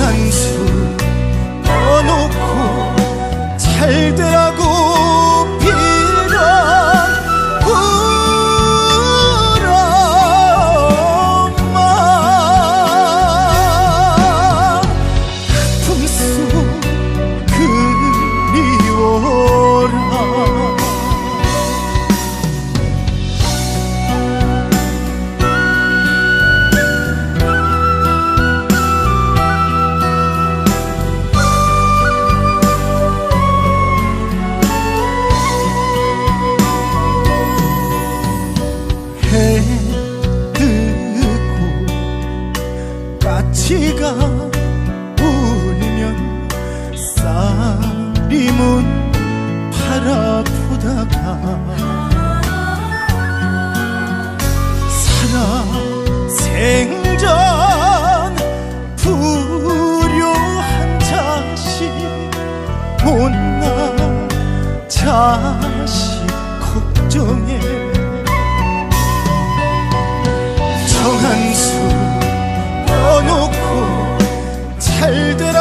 한수 떠놓고 잘 되라 지가 울면 쌀이 문 바라보다가 살아 생전 불효한 자식 못나 자식 걱정에 정한 수 덮어놓고 잘돼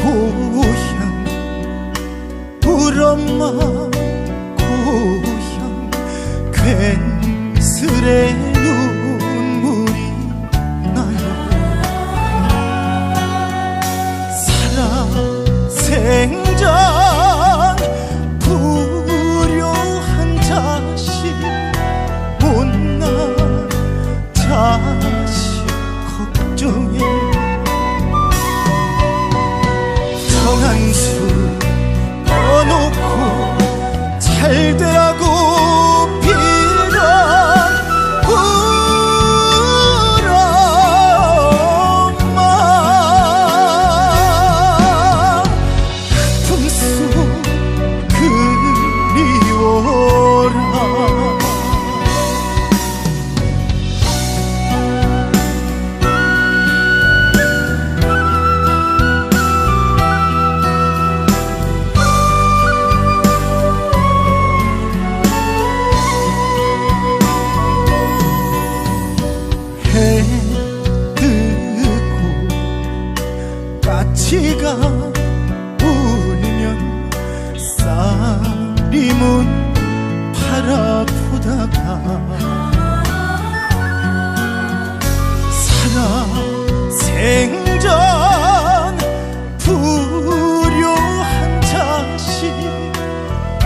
고향 울 엄마 고향 괜스레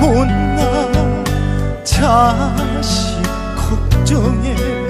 못나 자식 걱정에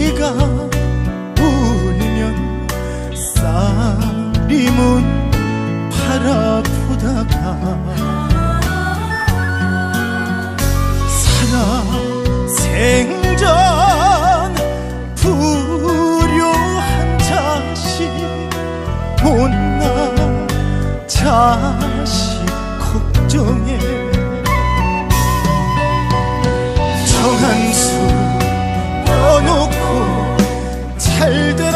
비가 오면 쌀이 문 바라보다가 살아 생전 불효한 자식 못나 자식 걱정해 정한 수 넣어놓고 잘되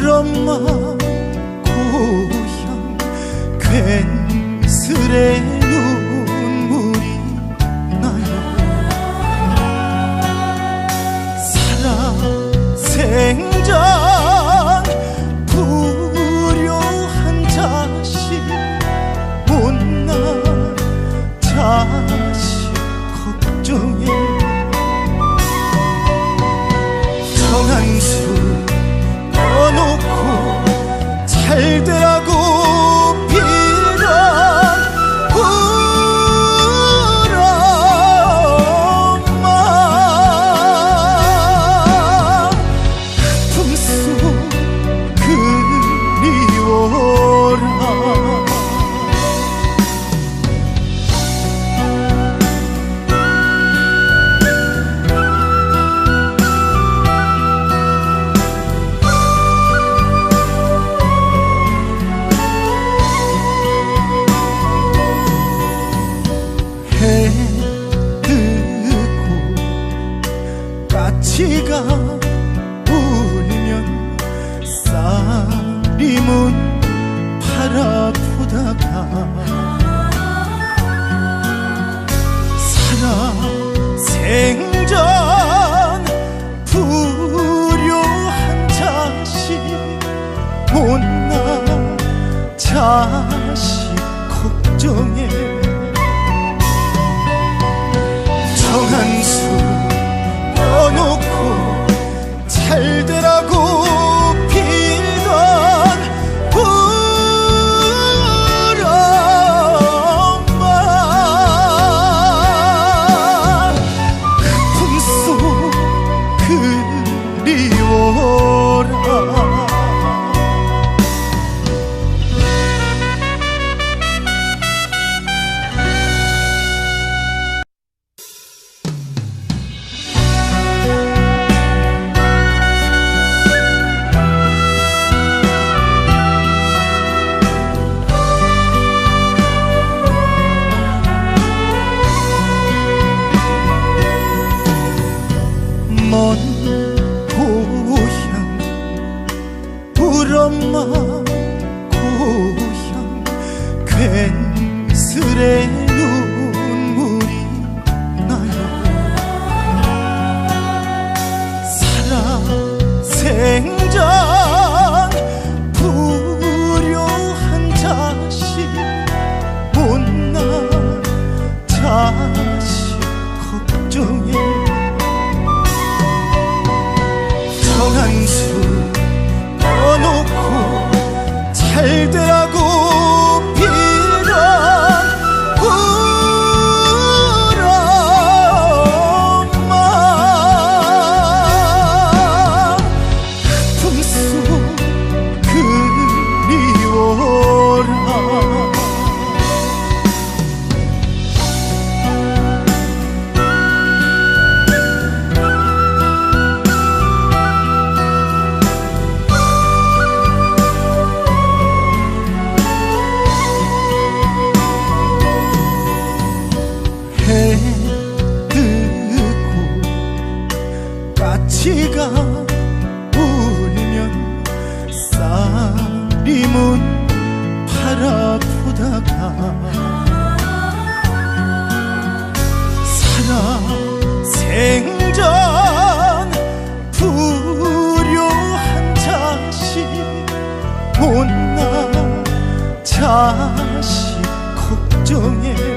그런 마음 고향 괜스레 못나 자식 걱정해. 다시 걱정해.